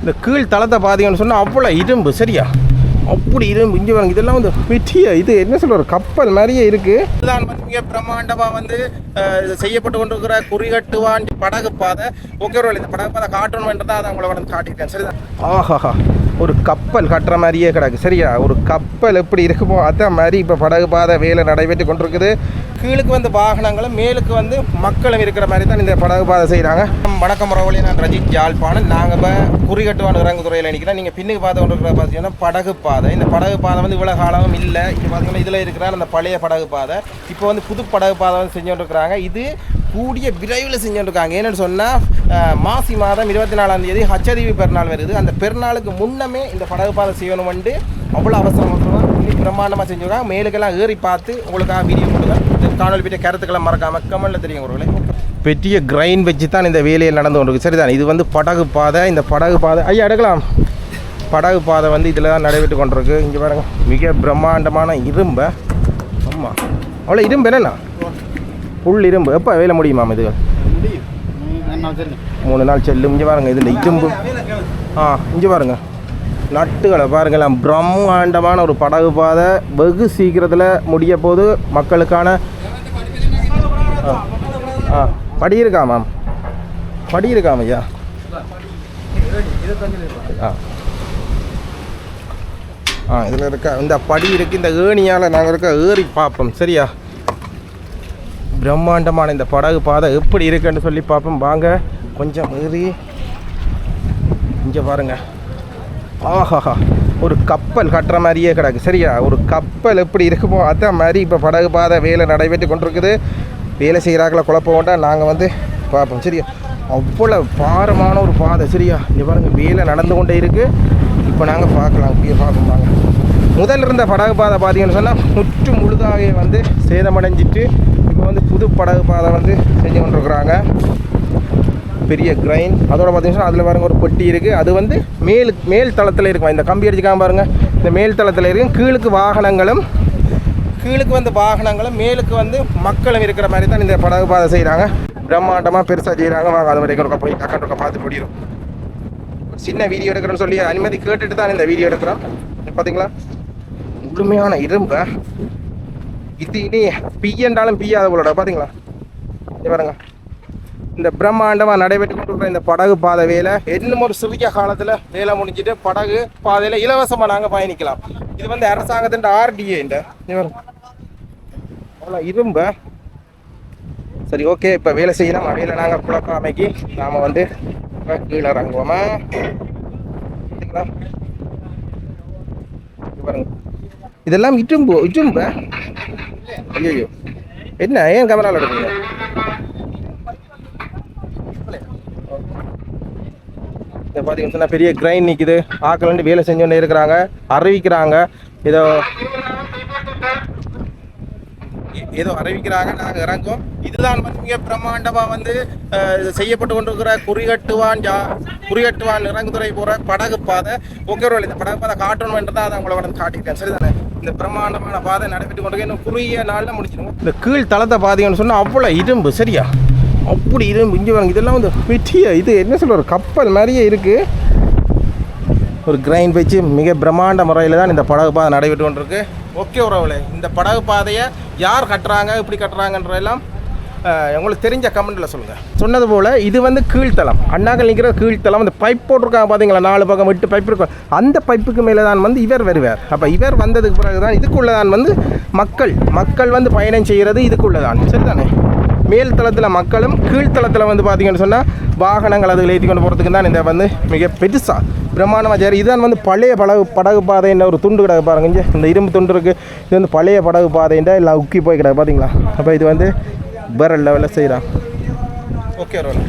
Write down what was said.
இந்த கீழ் தளத்தை பார்த்தீங்கன்னு சொன்னால் அவ்வளோ இரும்பு சரியா? அப்படி இரும்பு இங்கே வாங்க இதெல்லாம் வந்து பெரிய இது என்ன சொல்கிற கப்பல் மாதிரியே இருக்குது இதுதான் வந்து மிக பிரம்மாண்டமாக வந்து இது செய்யப்பட்டு கொண்டிருக்கிற குறிகட்டுவாண்டி படகு பாதை. ஓகே இந்த படகு பாதை காட்டணும்ன்றதை அதை உங்களை வந்து காட்டியிருக்கேன் சரிதான்? ஆஹாஹா. ஒரு கப்பல் கட்டுற மாதிரியே கிடக்கு. சரியா? ஒரு கப்பல் எப்படி இருக்குமோ அதே மாதிரி இப்போ படகு பாதை வேலை நடைபெற்று கொண்டிருக்குது. கீழுக்கு வந்து வாகனங்களும் மேலுக்கு வந்து மக்களும் இருக்கிற மாதிரி தான் இந்த படகு பாதை செய்கிறாங்க வணக்கம் முறவழி நான் ரஜித் யாழ்ப்பாணம் நாங்கள் இப்போ குறிகட்டுவான் இறங்கு துறையில் நிற்கிறோம் நீங்கள் பின்னுக்கு பார்த்து கொண்டிருக்கிற பார்த்தீங்கன்னா படகு பாதை. இந்த படகு பாதை வந்து இவ்வளோ காலமும் இல்லை. இப்போ பார்த்தீங்கன்னா இதில் இருக்கிற அந்த பழைய படகு பாதை. இப்போ வந்து புது படகு பாதை வந்து செஞ்சு கொண்டிருக்கிறாங்க. இது கூடிய விரைவில் செஞ்சுருக்காங்க ஏன்னு சொன்னால் மாசி மாதம் இருபத்தி நாலாம் தேதி ஹச்சதீவி பெருநாள் வருது. அந்த பெருநாளுக்கு முன்னமே இந்த படகு பாதை செய்யணும்னு அவ்வளோ அவசரம் அவசரமா இன்னி பிரம்மாண்டமாக செஞ்சுருக்காங்க. மேலுக்கெல்லாம் ஏறி பார்த்து உங்களுக்காக வீடியோ கொடுக்குறேன் இந்த காணொலி பற்றிய கருத்துக்களை மறக்காம கமெண்ட்ல தெரியும் ஒருவேளை பெரிய கிரைன் வச்சு தான் இந்த வேலையில் நடந்து கொண்டிருக்கு. சரிதான் இது வந்து படகு பாதை. இந்த படகு பாதை ஐயா எடுக்கலாம். படகு பாதை வந்து இதில் தான் நடைபெற்று கொண்டிருக்கு. இங்கே பாருங்க மிக பிரம்மாண்டமான இரும்பை. ஆமாம் அவ்வளோ இரும்பு என்னண்ணா புல் இரும்பு. எப்போ வேலை முடியுமா இது? மூணு நாள் செல்லும் இங்கே பாருங்க இதில் இரும்பு ஆ இங்கே பாருங்க. நட்டுகளை பாருங்களேன். பிரம்மாண்டமான ஒரு படகு பாதை. வெகு சீக்கிரத்தில் முடிய போது மக்களுக்கான ஆ படி இருக்கா மேம்? படி இருக்கா ஐயா ஆ. ஆ இதில் இருக்க இந்த படி இருக்கு இந்த ஏணியால் நாங்கள் இருக்க ஏறி பார்ப்போம். சரியா? பிரம்மாண்டமான இந்த படகு பாதை எப்படி இருக்குன்னு சொல்லி பார்ப்போம். வாங்க கொஞ்சம் ஏறி. இங்கே பாருங்க. ஆஹாஹா ஒரு கப்பல் கட்டுற மாதிரியே கிடக்கு. சரியா? ஒரு கப்பல் எப்படி இருக்குமோ அதே மாதிரி இப்போ படகு பாதை வேலை நடைபெற்று கொண்டிருக்குது. வேலை செய்கிறாக்கில் குழப்பம் வேண்டாம். நாங்கள் வந்து பார்ப்போம். சரியா? அவ்வளோ பாரமான ஒரு பாதை. சரியா? இங்கே பாருங்கள் வேலை நடந்து கொண்டே இருக்குது இப்போ நாங்கள் பார்க்கலாம். இப்படியே பார்ப்போம். வாங்க. முதல் இருந்த படகு பாதை பார்த்தீங்கன்னு சொன்னால் முற்று முழுதாக வந்து சேதமடைஞ்சிட்டு இப்போ வந்து புது படகு பாதை வந்து செஞ்சு கொண்டிருக்கிறாங்க. பெரிய கிரைன் அதோட பார்த்தீங்கன்னா அதில் பாருங்க ஒரு பொட்டி இருக்குது. அது வந்து மேல் மேல் தளத்தில் இருக்கும். இந்த கம்பி அடிச்சுக்காம பாருங்கள் இந்த மேல் தளத்தில் இருக்கும். கீழுக்கு வாகனங்களும் கீழுக்கு வந்து வாகனங்களும் மேலுக்கு வந்து மக்களும் இருக்கிற மாதிரி தான் இந்த படகு பாதை செய்கிறாங்க. பிரம்மாண்டமாக பெருசாக செய்கிறாங்க. வாங்க அது வரைக்கும் இருக்க போய் டக்கன் இருக்க பார்த்து முடியும். ஒரு சின்ன வீடியோ எடுக்கிறோன்னு சொல்லி அனுமதி கேட்டுட்டு தான் இந்த வீடியோ எடுக்கிறோம். பார்த்தீங்களா முழுமையான இரும்ப. இது இனி பியன்றாலும் பிய்யாத போலடா பார்த்தீங்களா பாருங்க. இந்த பிரம்மாண்டமாக நடைபெற்று கொண்டிருக்கிற இந்த படகு பாதை வேலை இன்னும் ஒரு சிறிய காலத்தில் வேலை முடிஞ்சிட்டு படகு பாதையில் இலவசமாக நாங்கள் பயணிக்கலாம். இது வந்து அரசாங்கத்தின் ஆர்டிஏ இந்த அவ்வளோ இரும்ப. சரி ஓகே இப்போ வேலை செய்யலாம். வேலை நாங்கள் குழப்பாமைக்கு நாம் வந்து கீழே இறங்குவோமா? பாருங்க. இதெல்லாம் இட்டும்பு இட்டும்ப. ஐயோ என்ன ஏன் கேமராவில் எடுக்கீங்க இதை பார்த்தீங்கன்னு பெரிய கிரைன் நிற்குது ஆக்கள் வந்து வேலை செஞ்சோன்னே இருக்கிறாங்க அறிவிக்கிறாங்க. ஏதோ ஏதோ அறிவிக்கிறாங்க நாங்கள் இறங்கும். இதுதான் வந்து மிக பிரம்மாண்டமாக வந்து செய்யப்பட்டு கொண்டிருக்கிற குறிகட்டுவான் ஜா குறிகட்டுவான் இறங்குதுறை போகிற படகு பாதை. ஓகே ஒரு இந்த படகு பாதை காட்டணும்ன்றதை அதை உங்களை வந்து காட்டிட்டேன் சரிதானே? இந்த பிரம்மாண்டமான பாதை நடைபெற்று கொண்டு இன்னும் குறுகிய நாளில் முடிச்சிடும் இந்த கீழ் தளத்தை பாதைன்னு சொன்னால் அவ்வளோ இரும்பு சரியா? அப்படி இரும்பு இங்கே வாங்க இதெல்லாம் வந்து பெரிய இது என்ன சொல்கிற ஒரு கப்பல் மாதிரியே இருக்குது ஒரு கிரைண்ட் வச்சு மிக பிரம்மாண்ட முறையில் தான் இந்த படகு பாதை நடைபெற்று கொண்டிருக்கு. ஓகே உறவுல இந்த படகு பாதையை யார் கட்டுறாங்க எப்படி கட்டுறாங்கன்றதெல்லாம் எல்லாம் உங்களுக்கு தெரிஞ்ச கமெண்ட்டில் சொல்லுங்கள் சொன்னது போல் இது வந்து கீழ்த்தளம். அண்ணாக்கள் நிற்கிற கீழ்த்தளம். அந்த பைப் போட்டிருக்காங்க பார்த்தீங்களா நாலு பக்கம் விட்டு பைப் இருக்கும் அந்த பைப்புக்கு மேலே தான் வந்து இவர் வருவார். அப்போ இவர் வந்ததுக்கு பிறகு தான் இதுக்குள்ளே தான் வந்து மக்கள் மக்கள் வந்து பயணம் செய்கிறது இதுக்குள்ளே தான் சரிதானே? மேல் தளத்தில் மக்களும் கீழ்த்தளத்தில் வந்து பார்த்தீங்கன்னு சொன்னால் வாகனங்கள் அதில் ஏற்றி கொண்டு போகிறதுக்கு தான் இந்த வந்து மிக பெருசாக பிரம்மாண்டமாக சேர் இதுதான் வந்து பழைய படகு படகு பாதைன்ற ஒரு துண்டு கிடக்கு பாருங்க. இந்த இரும்பு துண்டு இருக்குது இது வந்து பழைய படகு பாதைன்ற எல்லாம் உக்கி போய் கிடக்கு பார்த்தீங்களா அப்போ இது வந்து برا ولا سيرة اوكي رولا